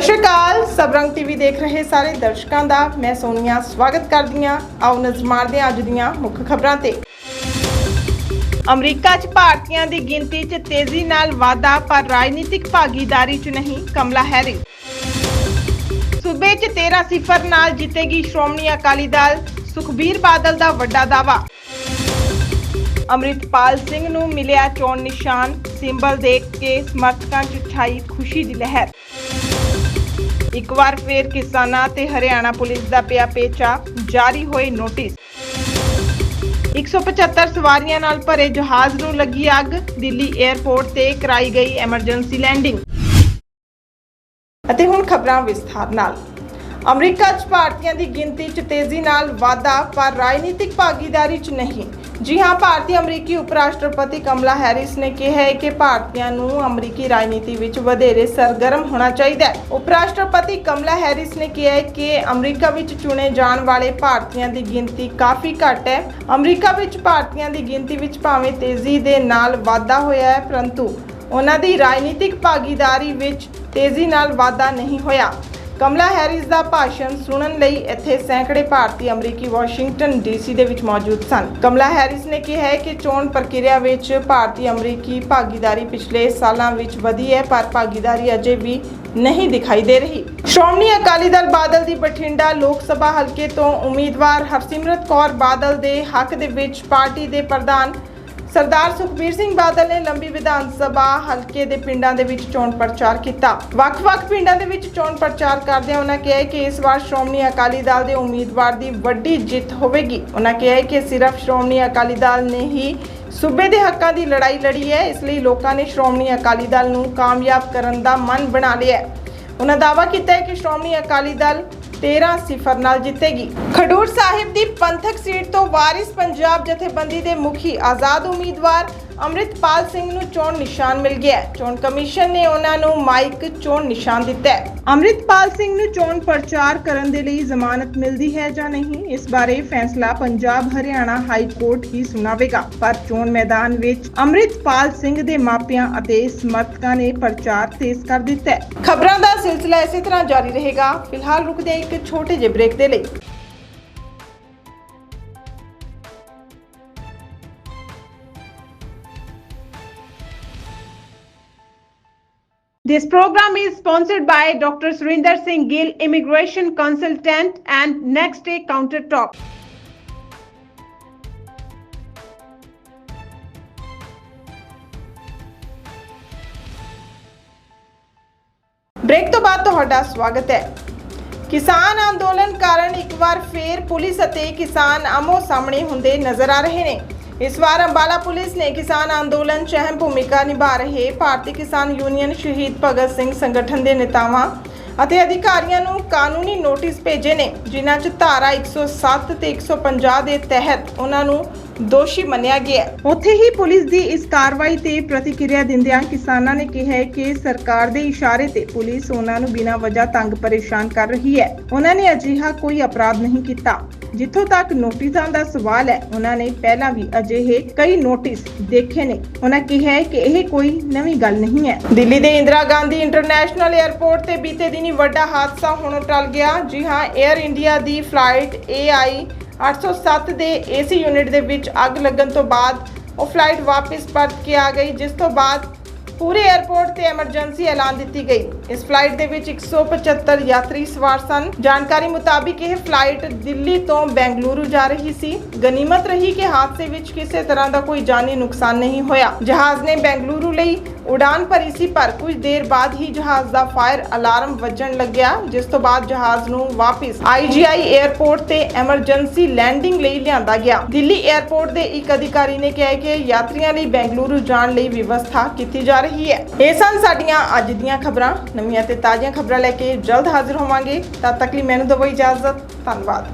ਸਤਿ ਸ਼੍ਰੀ ਅਕਾਲ। ਸਬਰੰਗ ਟੀਵੀ ਦੇਖ ਰਹੇ ਸਾਰੇ ਦਰਸ਼ਕਾਂ ਦਾ। ਮੈਂ ਸੋਨੀਆ, ਸਵਾਗਤ ਕਰਦੀ ਹਾਂ ਆਓ ਨਜ਼ਰ ਮਾਰਦੇ ਹਾਂ ਅੱਜ ਦੀਆਂ ਮੁੱਖ ਖਬਰਾਂ ਤੇ। ਅਮਰੀਕਾ 'ਚ ਭਾਰਤੀਆਂ ਦੀ ਗਿਣਤੀ 'ਚ ਤੇਜ਼ੀ ਨਾਲ ਵਾਧਾ, ਪਰ ਰਾਜਨੀਤਿਕ ਭਾਗੀਦਾਰੀ 'ਚ ਨਹੀਂ, ਕਮਲਾ ਹੈਰਿਸ ਸੂਬੇ 'ਚ 13 ਸਿਫਰ ਨਾਲ ਜਿੱਤੇਗੀ ਸ਼੍ਰੋਮਣੀ ਅਕਾਲੀ ਦਲ। ਸੁਖਬੀਰ ਬਾਦਲ ਦਾ ਵੱਡਾ ਦਾਵਾ ਅੰਮ੍ਰਿਤਪਾਲ ਸਿੰਘ ਨੂੰ ਮਿਲਿਆ ਚੋਣ ਨਿਸ਼ਾਨ। ਸਿੰਬਲ ਦੇਖ ਕੇ ਸਮਰਥਕਾਂ 'ਚ ਛਾਈ ਖੁਸ਼ੀ ਦੀ ਲਹਿਰ। ਇੱਕ ਵਾਰ ਫੇਰ ਕਿਸਾਨਾਂ ਤੇ ਹਰਿਆਣਾ ਪੁਲਿਸ ਦਾ ਪਿਆ ਪੇਚਾ, ਜਾਰੀ ਹੋਏ ਨੋਟਿਸ। 175 ਸਵਾਰੀਆਂ ਨਾਲ ਭਰੇ ਜਹਾਜ਼ ਨੂੰ ਲੱਗੀ ਅੱਗ, ਦਿੱਲੀ 에ਅਰਪੋਰਟ ਤੇ ਕਰਾਈ ਗਈ ਐਮਰਜੈਂਸੀ ਲੈਂਡਿੰਗ। ਅਤੇ ਹੁਣ ਖਬਰਾਂ ਵਿਸਥਾਰ ਨਾਲ। ਅਮਰੀਕਾ 'ਚ ਭਾਰਤੀਆਂ ਦੀ ਗਿਣਤੀ 'ਚ ਤੇਜ਼ੀ ਨਾਲ ਵਾਧਾ, ਪਰ ਰਾਜਨੀਤਿਕ ਭਾਗੀਦਾਰੀ 'ਚ ਨਹੀਂ। ਜੀ ਹਾਂ, ਭਾਰਤੀ ਅਮਰੀਕੀ ਉਪ ਰਾਸ਼ਟਰਪਤੀ ਕਮਲਾ ਹੈਰਿਸ ਨੇ ਕਿਹਾ ਹੈ ਕਿ ਭਾਰਤੀਆਂ ਨੂੰ ਅਮਰੀਕੀ ਰਾਜਨੀਤੀ ਵਿੱਚ ਵਧੇਰੇ ਸਰਗਰਮ ਹੋਣਾ ਚਾਹੀਦਾ ਹੈ। ਉਪ ਰਾਸ਼ਟਰਪਤੀ ਕਮਲਾ ਹੈਰਿਸ ਨੇ ਕਿਹਾ ਹੈ ਕਿ ਅਮਰੀਕਾ ਵਿੱਚ ਚੁਣੇ ਜਾਣ ਵਾਲੇ ਭਾਰਤੀਆਂ ਦੀ ਗਿਣਤੀ ਕਾਫੀ ਘੱਟ ਹੈ। ਅਮਰੀਕਾ ਵਿੱਚ ਭਾਰਤੀਆਂ ਦੀ ਗਿਣਤੀ ਵਿੱਚ ਭਾਵੇਂ ਤੇਜ਼ੀ ਦੇ ਨਾਲ ਵਾਧਾ ਹੋਇਆ ਹੈ, ਪਰੰਤੂ ਉਹਨਾਂ ਦੀ ਰਾਜਨੀਤਿਕ ਭਾਗੀਦਾਰੀ ਵਿੱਚ ਤੇਜ਼ੀ ਨਾਲ ਵਾਧਾ ਨਹੀਂ ਹੋਇਆ। ਕਮਲਾ ਹੈਰਿਸ ਦਾ ਭਾਸ਼ਣ ਸੁਣਨ ਲਈ ਇੱਥੇ ਸੈਂਕੜੇ ਭਾਰਤੀ ਅਮਰੀਕੀ ਵਾਸ਼ਿੰਗਟਨ ਡੀਸੀ ਦੇ ਵਿੱਚ ਮੌਜੂਦ ਸਨ। ਕਮਲਾ ਹੈਰਿਸ ਨੇ ਕਿਹਾ ਹੈ ਕਿ ਚੋਣ ਪ੍ਰਕਿਰਿਆ ਵਿੱਚ ਭਾਰਤੀ ਅਮਰੀਕੀ ਭਾਗੀਦਾਰੀ ਪਿਛਲੇ ਸਾਲਾਂ ਵਿੱਚ ਵਧੀ ਹੈ, ਪਰ ਭਾਗੀਦਾਰੀ ਅਜੇ ਵੀ ਨਹੀਂ ਦਿਖਾਈ ਦੇ ਰਹੀ। ਸ਼੍ਰੋਮਣੀ ਅਕਾਲੀ ਦਲ ਬਾਦਲ ਦੀ ਬਠਿੰਡਾ ਲੋਕ ਸਭਾ ਹਲਕੇ ਤੋਂ ਉਮੀਦਵਾਰ ਹਰਸਿਮਰਤ ਕੌਰ ਬਾਦਲ ਦੇ ਹੱਕ ਦੇ ਵਿੱਚ ਪਾਰਟੀ ਦੇ ਪ੍ਰਧਾਨ ਸਰਦਾਰ ਸੁਖਬੀਰ ਸਿੰਘ ਬਾਦਲ ਨੇ ਲੰਬੀ ਵਿਧਾਨ ਸਭਾ ਹਲਕੇ ਦੇ ਪਿੰਡਾਂ ਦੇ ਵਿੱਚ ਚੋਣ ਪ੍ਰਚਾਰ ਕੀਤਾ। ਵੱਖ-ਵੱਖ ਪਿੰਡਾਂ ਦੇ ਵਿੱਚ ਚੋਣ ਪ੍ਰਚਾਰ ਕਰਦਿਆਂ ਉਹਨਾਂ ਕਿਹਾ ਕਿ ਇਸ ਵਾਰ ਸ਼੍ਰੋਮਣੀ ਅਕਾਲੀ ਦਲ ਦੇ ਉਮੀਦਵਾਰ ਦੀ ਵੱਡੀ ਜਿੱਤ ਹੋਵੇਗੀ। ਉਹਨਾਂ ਕਿਹਾ ਕਿ ਸਿਰਫ ਸ਼੍ਰੋਮਣੀ ਅਕਾਲੀ ਦਲ ਨੇ ਹੀ ਸੂਬੇ ਦੇ ਹੱਕਾਂ ਦੀ ਲੜਾਈ ਲੜੀ ਹੈ, ਇਸ ਲਈ ਲੋਕਾਂ ਨੇ ਸ਼੍ਰੋਮਣੀ ਅਕਾਲੀ ਦਲ ਨੂੰ ਕਾਮਯਾਬ ਕਰਨ ਦਾ ਮਨ ਬਣਾ ਲਿਆ ਹੈ। ਉਹਨਾਂ ਦਾਅਵਾ ਕੀਤਾ ਹੈ ਕਿ ਸ਼੍ਰੋਮਣੀ ਅਕਾਲੀ ਦਲ 13 ਸਿਫਰ ਨਾਲ ਜਿੱਤੇਗੀ। ਖਡੂਰ ਸਾਹਿਬ ਦੀ ਪੰਥਕ ਸੀਟ ਤੋਂ ਵਾਰਿਸ ਪੰਜਾਬ ਜਥੇਬੰਦੀ ਦੇ ਮੁਖੀ ਆਜ਼ਾਦ ਉਮੀਦਵਾਰ ਅੰਮ੍ਰਿਤਪਾਲ ਸਿੰਘ ਨੂੰ ਚੋਣ ਨਿਸ਼ਾਨ ਮਿਲ ਗਿਆ ਹੈ। ਚੋਣ ਕਮਿਸ਼ਨ ਨੇ ਉਹਨਾਂ ਨੂੰ ਮਾਈਕ ਚੋਣ ਨਿਸ਼ਾਨ ਦਿੱਤਾ ਹੈ। ਅੰਮ੍ਰਿਤਪਾਲ ਸਿੰਘ ਨੂੰ ਚੋਣ ਪ੍ਰਚਾਰ ਕਰਨ ਦੇ ਲਈ ਜ਼ਮਾਨਤ ਮਿਲਦੀ ਹੈ ਜਾਂ ਨਹੀਂ ਇਸ ਬਾਰੇ ਫੈਸਲਾ ਪੰਜਾਬ ਹਰਿਆਣਾ ਹਾਈ ਕੋਰਟ ਹੀ ਸੁਣਾਵੇਗਾ। ਪਰ ਚੋਣ ਮੈਦਾਨ ਵਿੱਚ ਅੰਮ੍ਰਿਤਪਾਲ ਸਿੰਘ ਦੇ ਮਾਪਿਆਂ ਅਤੇ ਸਮਰਥਕਾਂ ਨੇ ਪ੍ਰਚਾਰ ਤੇਜ਼ ਕਰ ਦਿੱਤਾ ਹੈ। ਖਬਰਾਂ ਦਾ ਸਿਲਸਿਲਾ ਇਸੇ ਤਰ੍ਹਾਂ ਜਾਰੀ ਰਹੇਗਾ। ਫਿਲਹਾਲ ਰੁਕਦੇ ਹਾਂ ਇੱਕ ਛੋਟੇ ਜਿਹੇ ਬ੍ਰੇਕ ਦੇ ਲਈ। This program is sponsored by Dr. Surinder Singh Gill, Immigration Consultant and Next Day Counter Talk. Break ਤੋਂ ਬਾਅਦ ਤੁਹਾਡਾ ਸਵਾਗਤ ਹੈ ਕਿਸਾਨ ਅੰਦੋਲਨ ਕਾਰਨ ਇੱਕ ਵਾਰ ਫੇਰ ਪੁਲਿਸ ਅਤੇ ਕਿਸਾਨ ਆਮੋ ਸਾਹਮਣੇ ਹੁੰਦੇ ਨਜ਼ਰ ਆ ਰਹੇ ਨੇ ਇਸ ਵਾਰ ਅੰਬਾਲਾ ਪੁਲਿਸ ਨੇ ਕਿਸਾਨ ਅੰਦੋਲਨ 'ਚ ਅਹਿਮ ਭੂਮਿਕਾ ਨਿਭਾ ਰਹੇ ਭਾਰਤੀ ਕਿਸਾਨ ਯੂਨੀਅਨ ਸ਼ਹੀਦ ਭਗਤ ਸਿੰਘ ਸੰਗਠਨ ਦੇ ਨੇਤਾਵਾਂ ਅਤੇ ਅਧਿਕਾਰੀਆਂ ਨੂੰ ਕਾਨੂੰਨੀ ਨੋਟਿਸ ਭੇਜੇ ਨੇ, ਜਿਨ੍ਹਾਂ 'ਚ ਧਾਰਾ 107 ਤੇ 150 ਦੇ ਤਹਿਤ ਉਹਨਾਂ ਨੂੰ ਦੋਸ਼ੀ ਮੰਨਿਆ ਗਿਆ। ਉੱਥੇ ਹੀ ਪੁਲਿਸ ਦੀ ਇਸ ਕਾਰਵਾਈ ਤੇ ਪ੍ਰਤੀਕਿਰਿਆ ਦਿੰਦਿਆਂ ਕਿਸਾਨਾਂ ਨੇ ਕਿਹਾ ਕਿ ਸਰਕਾਰ ਦੇ ਇਸ਼ਾਰੇ ਤੇ ਪੁਲਿਸ ਉਹਨਾਂ ਨੂੰ ਬਿਨਾਂ ਵਜ੍ਹਾ ਤੰਗ ਪਰੇਸ਼ਾਨ ਕਰ ਰਹੀ ਹੈ। ਉਹਨਾਂ ਨੇ ਅਜਿਹਾ ਕੋਈ ਅਪਰਾਧ ਨਹੀਂ ਕੀਤਾ। ਜਿੱਥੋਂ ਤੱਕ ਨੋਟਿਸਾਂ ਦਾ ਸਵਾਲ ਹੈ, ਉਹਨਾਂ ਨੇ ਪਹਿਲਾਂ ਵੀ ਅਜਿਹੇ ਕਈ ਨੋਟਿਸ ਦੇਖੇ ਨੇ। ਉਹਨਾਂ ਕਿਹਾ ਹੈ ਕਿ ਇਹ ਕੋਈ ਨਵੀਂ ਗੱਲ ਨਹੀਂ ਹੈ। ਦਿੱਲੀ ਦੇ ਇੰਦਰਾ ਗਾਂਧੀ ਇੰਟਰਨੈਸ਼ਨਲ 에ਅਰਪੋਰਟ ਤੇ ਬੀਤੇ ਦਿਨੀ ਵੱਡਾ ਹਾਦਸਾ ਹੁਣ ਟਲ ਗਿਆ। ਜੀ ਹਾਂ 에ਅਰ ਇੰਡੀਆ ਦੀ ਫਲਾਈਟ AI 807 ਦੇ AC ਯੂਨਿਟ ਦੇ ਵਿੱਚ ਅੱਗ ਲੱਗਣ ਤੋਂ ਬਾਅਦ ਉਹ ਫਲਾਈਟ ਵਾਪਸ ਪਰਤ ਕੇ ਆ ਗਈ, ਜਿਸ ਤੋਂ ਬਾਅਦ ਪੂਰੇ 에ਅਰਪੋਰਟ ਤੇ ਐਮਰਜੈਂਸੀ ਐਲਾਨ ਦਿੱਤੀ ਗਈ। ਇਸ ਫਲਾਈਟ ਦੇ ਵਿੱਚ 175 ਯਾਤਰੀ ਸਵਾਰ ਸਨ। ਜਾਣਕਾਰੀ ਮੁਤਾਬਿਕ ਇਹ ਫਲਾਈਟ ਦਿੱਲੀ ਤੋਂ ਬੈਂਗਲੁਰੂ ਜਾ ਰਹੀ ਸੀ। ਗਨੀਮਤ ਰਹੀ ਕਿ ਹਾਦਸੇ ਵਿੱਚ ਕਿਸੇ ਤਰ੍ਹਾਂ ਦਾ ਕੋਈ ਜਾਨੀ ਨੁਕਸਾਨ ਨਹੀਂ ਹੋਇਆ। ਜਹਾਜ਼ ਨੇ ਬੈਂਗਲੁਰੂ ਲਈ ਉਡਾਨ ਭਰੀ ਸੀ, ਪਰ ਕੁਝ ਦੇਰ ਬਾਅਦ ਹੀ ਜਹਾਜ਼ ਦਾ ਫਾਇਰ ਅਲਾਰਮ ਵੱਜਣ ਲੱਗਿਆ, ਜਿਸ ਤੋਂ ਬਾਅਦ ਜਹਾਜ਼ ਨੂੰ ਵਾਪਸ IGI 에ਅਰਪੋਰਟ ਤੇ ਐਮਰਜੈਂਸੀ ਲੈਂਡਿੰਗ ਲਈ ਲਿਆਂਦਾ ਗਿਆ। ਦਿੱਲੀ 에ਅਰਪੋਰਟ ਦੇ ਇੱਕ ਅਧਿਕਾਰੀ ਨੇ ਕਿਹਾ ਕਿ ਯਾਤਰੀਆਂ ਲਈ ਬੈਂਗਲੁਰੂ ਜਾਣ ਲਈ ਵਿਵਸਥਾ ਕੀਤੀ ਜਾ ਰਹੀ ਹੈ। ਇਹ ਸਨ ਸਾਡੀਆਂ ਅੱਜ ਦੀਆਂ ਖਬਰਾਂ। ਨਵੀਆਂ ਤੇ ਤਾਜ਼ੀਆਂ ਖਬਰਾਂ ਲੈ ਕੇ ਜਲਦ ਹਾਜ਼ਰ ਹੋਵਾਂਗੇ। ਤਦ ਤੱਕ ਲਈ ਮੈਨੂੰ ਦਿਓ ਇਜਾਜ਼ਤ। ਧੰਨਵਾਦ।